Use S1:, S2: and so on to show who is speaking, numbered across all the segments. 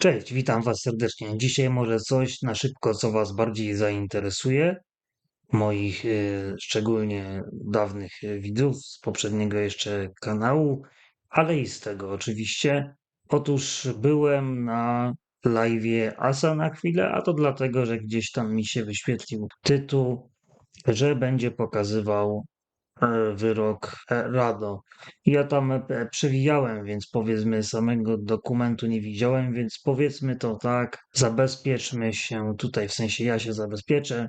S1: Cześć, witam Was serdecznie. Dzisiaj może coś na szybko, co Was bardziej zainteresuje. Moich y, szczególnie dawnych y, widzów z poprzedniego jeszcze kanału, ale i z tego oczywiście. Otóż byłem na live'ie Asa na chwilę, a to dlatego, że gdzieś tam mi się wyświetlił tytuł, że będzie pokazywał wyrok e, RADO. Ja tam e, przewijałem, więc powiedzmy samego dokumentu nie widziałem, więc powiedzmy to tak, zabezpieczmy się tutaj, w sensie ja się zabezpieczę,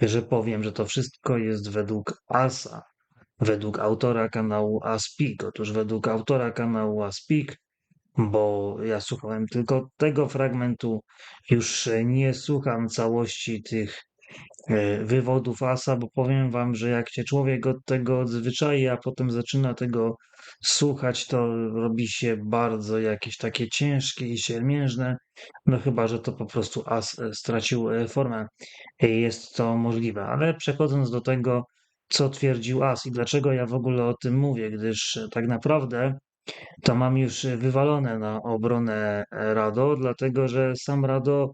S1: że powiem, że to wszystko jest według ASA, według autora kanału ASPIK. Otóż według autora kanału ASPIK, bo ja słuchałem tylko tego fragmentu, już nie słucham całości tych e, wywodów ASA, bo powiem wam, że jak się człowiek od tego odzwyczai, a potem zaczyna tego słuchać, to robi się bardzo jakieś takie ciężkie i siermiężne, no chyba, że to po prostu AS e, stracił e, formę. E, Jest to możliwe, ale przechodząc do tego, co twierdził AS i dlaczego ja w ogóle o tym mówię, gdyż e, tak naprawdę to mam już wywalone na obronę e, Rado, dlatego że sam Rado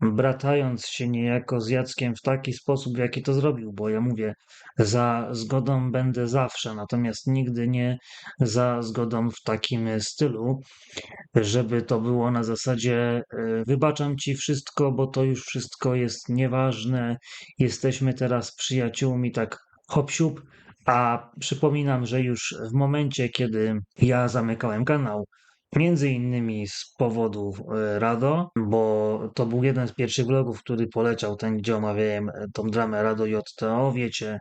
S1: bratając się niejako z Jackiem w taki sposób, w jaki to zrobił, bo ja mówię, za zgodą będę zawsze, natomiast nigdy nie za zgodą w takim stylu, żeby to było na zasadzie e, wybaczam ci wszystko, bo to już wszystko jest nieważne, jesteśmy teraz przyjaciółmi, tak hop siup, a przypominam, że już w momencie, kiedy ja zamykałem kanał, Między innymi z powodu e, RADO, bo to był jeden z pierwszych vlogów, który poleciał, ten gdzie omawiałem e, tą dramę RADO JTO, wiecie,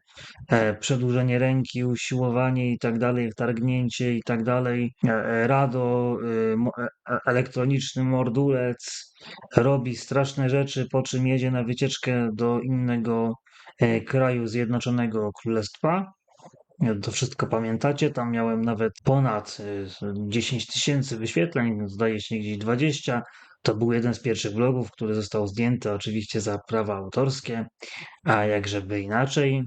S1: e, przedłużenie ręki, usiłowanie i tak dalej, wtargnięcie i tak dalej. RADO, elektroniczny mordulec, robi straszne rzeczy, po czym jedzie na wycieczkę do innego kraju Zjednoczonego Królestwa to wszystko pamiętacie, tam miałem nawet ponad 10 tysięcy wyświetleń, zdaje się gdzieś 20. To był jeden z pierwszych vlogów, który został zdjęty oczywiście za prawa autorskie, a jakżeby inaczej.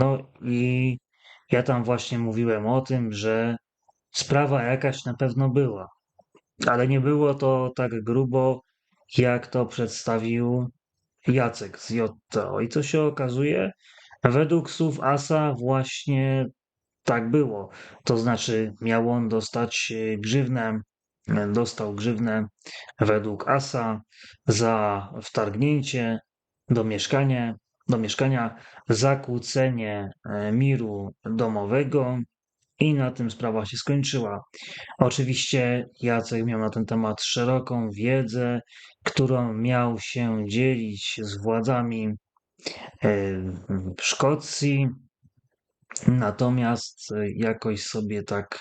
S1: No i ja tam właśnie mówiłem o tym, że sprawa jakaś na pewno była, ale nie było to tak grubo, jak to przedstawił Jacek z JTO. I co się okazuje? Według słów Asa właśnie tak było. To znaczy miał on dostać e, grzywnę, e, dostał grzywnę według Asa za wtargnięcie do mieszkania, do mieszkania, zakłócenie e, miru domowego i na tym sprawa się skończyła. Oczywiście Jacek miał na ten temat szeroką wiedzę, którą miał się dzielić z władzami w Szkocji. Natomiast e, jakoś sobie tak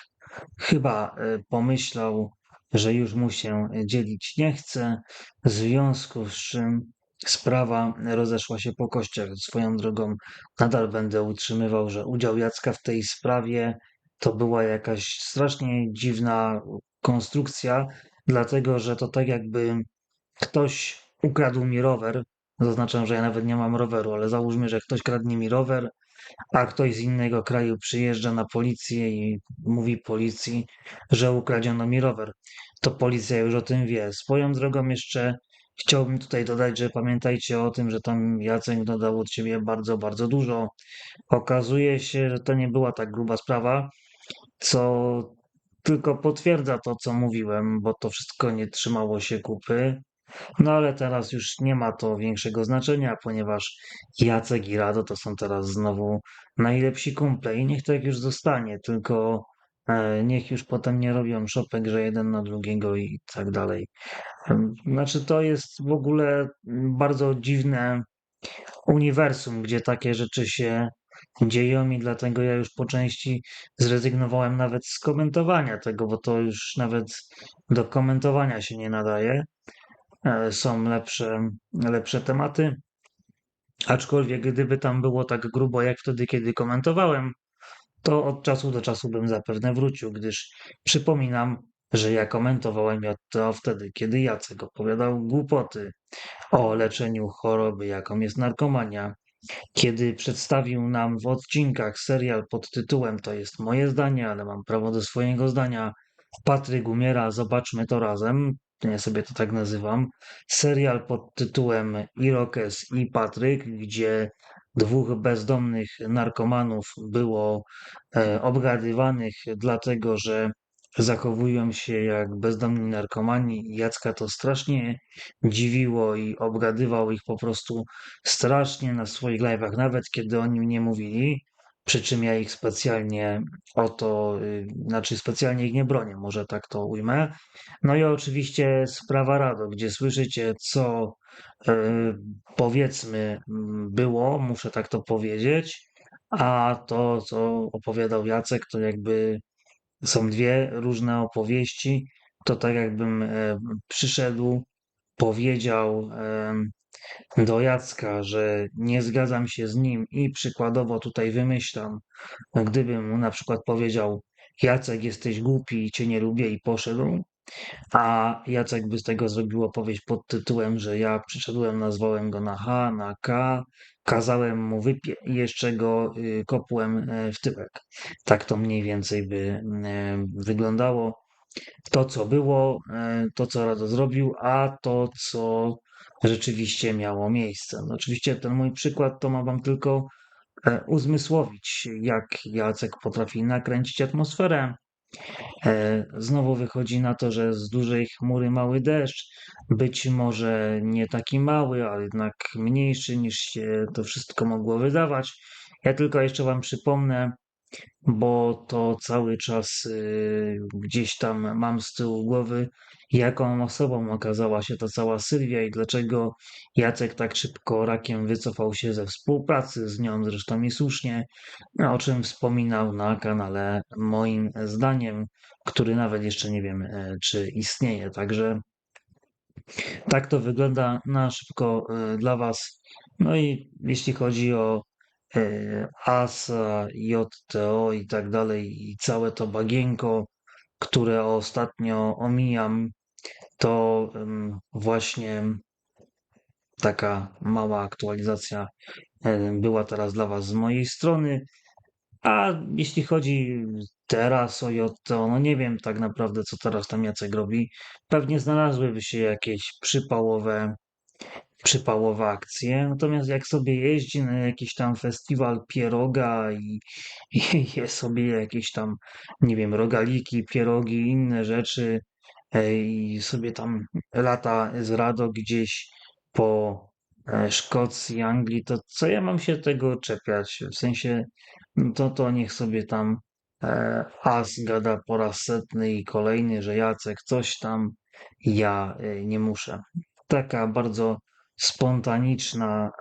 S1: chyba e, pomyślał, że już mu się dzielić nie chce, w związku z czym sprawa rozeszła się po kościach. Swoją drogą nadal będę utrzymywał, że udział Jacka w tej sprawie to była jakaś strasznie dziwna konstrukcja, dlatego że to tak jakby ktoś ukradł mi rower, Zaznaczam, że ja nawet nie mam roweru, ale załóżmy, że ktoś kradnie mi rower, a ktoś z innego kraju przyjeżdża na policję i mówi policji, że ukradziono mi rower. To policja już o tym wie. Swoją drogą jeszcze chciałbym tutaj dodać, że pamiętajcie o tym, że tam Jacek dodał od siebie bardzo, bardzo dużo. Okazuje się, że to nie była tak gruba sprawa, co tylko potwierdza to, co mówiłem, bo to wszystko nie trzymało się kupy. No ale teraz już nie ma to większego znaczenia, ponieważ Jacek i Rado to są teraz znowu najlepsi kumple i niech tak już zostanie, tylko e, niech już potem nie robią szopek, że jeden na drugiego i tak dalej. Znaczy to jest w ogóle bardzo dziwne uniwersum, gdzie takie rzeczy się dzieją i dlatego ja już po części zrezygnowałem nawet z komentowania tego, bo to już nawet do komentowania się nie nadaje. E, są lepsze, lepsze tematy. Aczkolwiek gdyby tam było tak grubo jak wtedy, kiedy komentowałem, to od czasu do czasu bym zapewne wrócił, gdyż przypominam, że ja komentowałem to wtedy, kiedy Jacek opowiadał głupoty o leczeniu choroby, jaką jest narkomania, kiedy przedstawił nam w odcinkach serial pod tytułem To jest moje zdanie, ale mam prawo do swojego zdania. Patryk umiera, zobaczmy to razem ja sobie to tak nazywam, serial pod tytułem Irokes i Patryk, gdzie dwóch bezdomnych narkomanów było e, obgadywanych dlatego, że zachowują się jak bezdomni narkomani. Jacka to strasznie dziwiło i obgadywał ich po prostu strasznie na swoich live'ach, nawet kiedy o nim nie mówili. Przy czym ja ich specjalnie o to, y, znaczy specjalnie ich nie bronię, może tak to ujmę. No i oczywiście sprawa Rado, gdzie słyszycie, co y, powiedzmy mm, było, muszę tak to powiedzieć, a to, co opowiadał Jacek, to jakby są dwie różne opowieści. To tak jakbym e, przyszedł, powiedział do Jacka, że nie zgadzam się z nim i przykładowo tutaj wymyślam, gdybym mu na przykład powiedział Jacek jesteś głupi i cię nie lubię i poszedł, a Jacek by z tego zrobił opowieść pod tytułem, że ja przyszedłem, nazwałem go na H, na K, kazałem mu wypie i jeszcze go y, kopłem e, w tyłek. Tak to mniej więcej by e, wyglądało. To, co było, e, to, co Rado zrobił, a to, co rzeczywiście miało miejsce. No, oczywiście ten mój przykład to ma wam tylko uzmysłowić, jak Jacek potrafi nakręcić atmosferę, E, znowu wychodzi na to, że z dużej chmury mały deszcz, być może nie taki mały, ale jednak mniejszy niż się to wszystko mogło wydawać. Ja tylko jeszcze Wam przypomnę, bo to cały czas y, gdzieś tam mam z tyłu głowy, jaką osobą okazała się ta cała Sylwia i dlaczego Jacek tak szybko rakiem wycofał się ze współpracy z nią, zresztą i słusznie, o czym wspominał na kanale moim zdaniem, który nawet jeszcze nie wiem, e, czy istnieje. Także tak to wygląda na szybko e, dla Was. No i jeśli chodzi o ASA, JTO i tak dalej, i całe to bagienko, które ostatnio omijam, to właśnie taka mała aktualizacja była teraz dla Was z mojej strony. A jeśli chodzi teraz o JTO, no nie wiem tak naprawdę, co teraz tam Jacek robi. Pewnie znalazłyby się jakieś przypałowe, przypałowe akcje. Natomiast jak sobie jeździ na jakiś tam festiwal pieroga i, i je sobie jakieś tam, nie wiem, rogaliki, pierogi, inne rzeczy e, i sobie tam lata z Rado gdzieś po e, Szkocji, Anglii, to co ja mam się tego czepiać? W sensie, no to to niech sobie tam e, As gada po raz setny i kolejny, że Jacek coś tam, ja nie muszę. Taka bardzo spontaniczna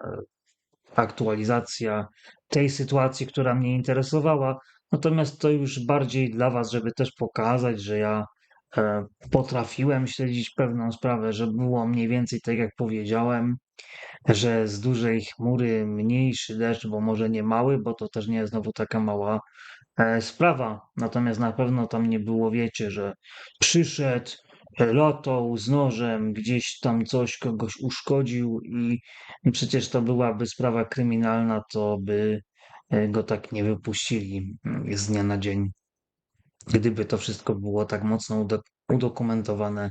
S1: aktualizacja tej sytuacji, która mnie interesowała. Natomiast to już bardziej dla Was, żeby też pokazać, że ja E, potrafiłem śledzić pewną sprawę, że było mniej więcej tak jak powiedziałem, że z dużej chmury mniejszy deszcz, bo może nie mały, bo to też nie jest znowu taka mała e, sprawa. Natomiast na pewno tam nie było, wiecie, że przyszedł, lotą z nożem, gdzieś tam coś kogoś uszkodził i przecież to byłaby sprawa kryminalna, to by e, go tak nie wypuścili mm, z dnia na dzień gdyby to wszystko było tak mocno udokumentowane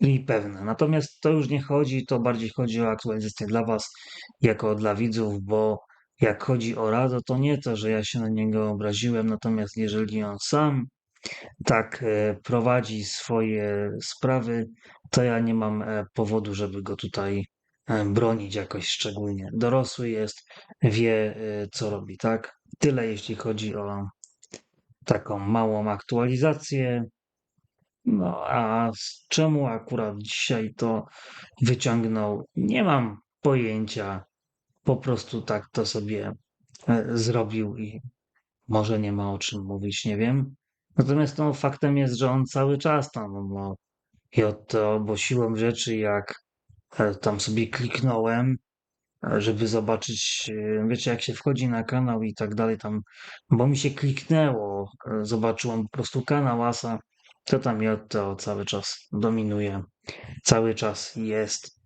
S1: i pewne. Natomiast to już nie chodzi, to bardziej chodzi o aktualizację dla Was, jako dla widzów, bo jak chodzi o Rado, to nie to, że ja się na niego obraziłem, natomiast jeżeli on sam tak e, prowadzi swoje sprawy, to ja nie mam e, powodu, żeby go tutaj e, bronić jakoś szczególnie. Dorosły jest, wie co robi, tak? Tyle jeśli chodzi o taką małą aktualizację. No a z czemu akurat dzisiaj to wyciągnął, nie mam pojęcia. Po prostu tak to sobie zrobił i może nie ma o czym mówić, nie wiem. Natomiast no, faktem jest, że on cały czas tam, no, i od to, bo siłą rzeczy, jak e, tam sobie kliknąłem, żeby zobaczyć, e, wiecie, jak się wchodzi na kanał i tak dalej, tam, bo mi się kliknęło, e, zobaczyłem po prostu kanał Asa, to tam to cały czas dominuje, cały czas jest,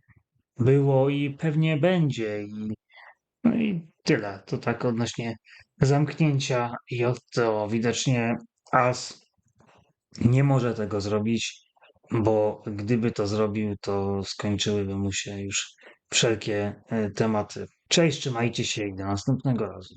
S1: było i pewnie będzie i, no i tyle, to tak odnośnie zamknięcia JTO, widocznie As nie może tego zrobić, bo gdyby to zrobił, to skończyłyby mu się już wszelkie e, tematy. Cześć, trzymajcie się i do następnego razu.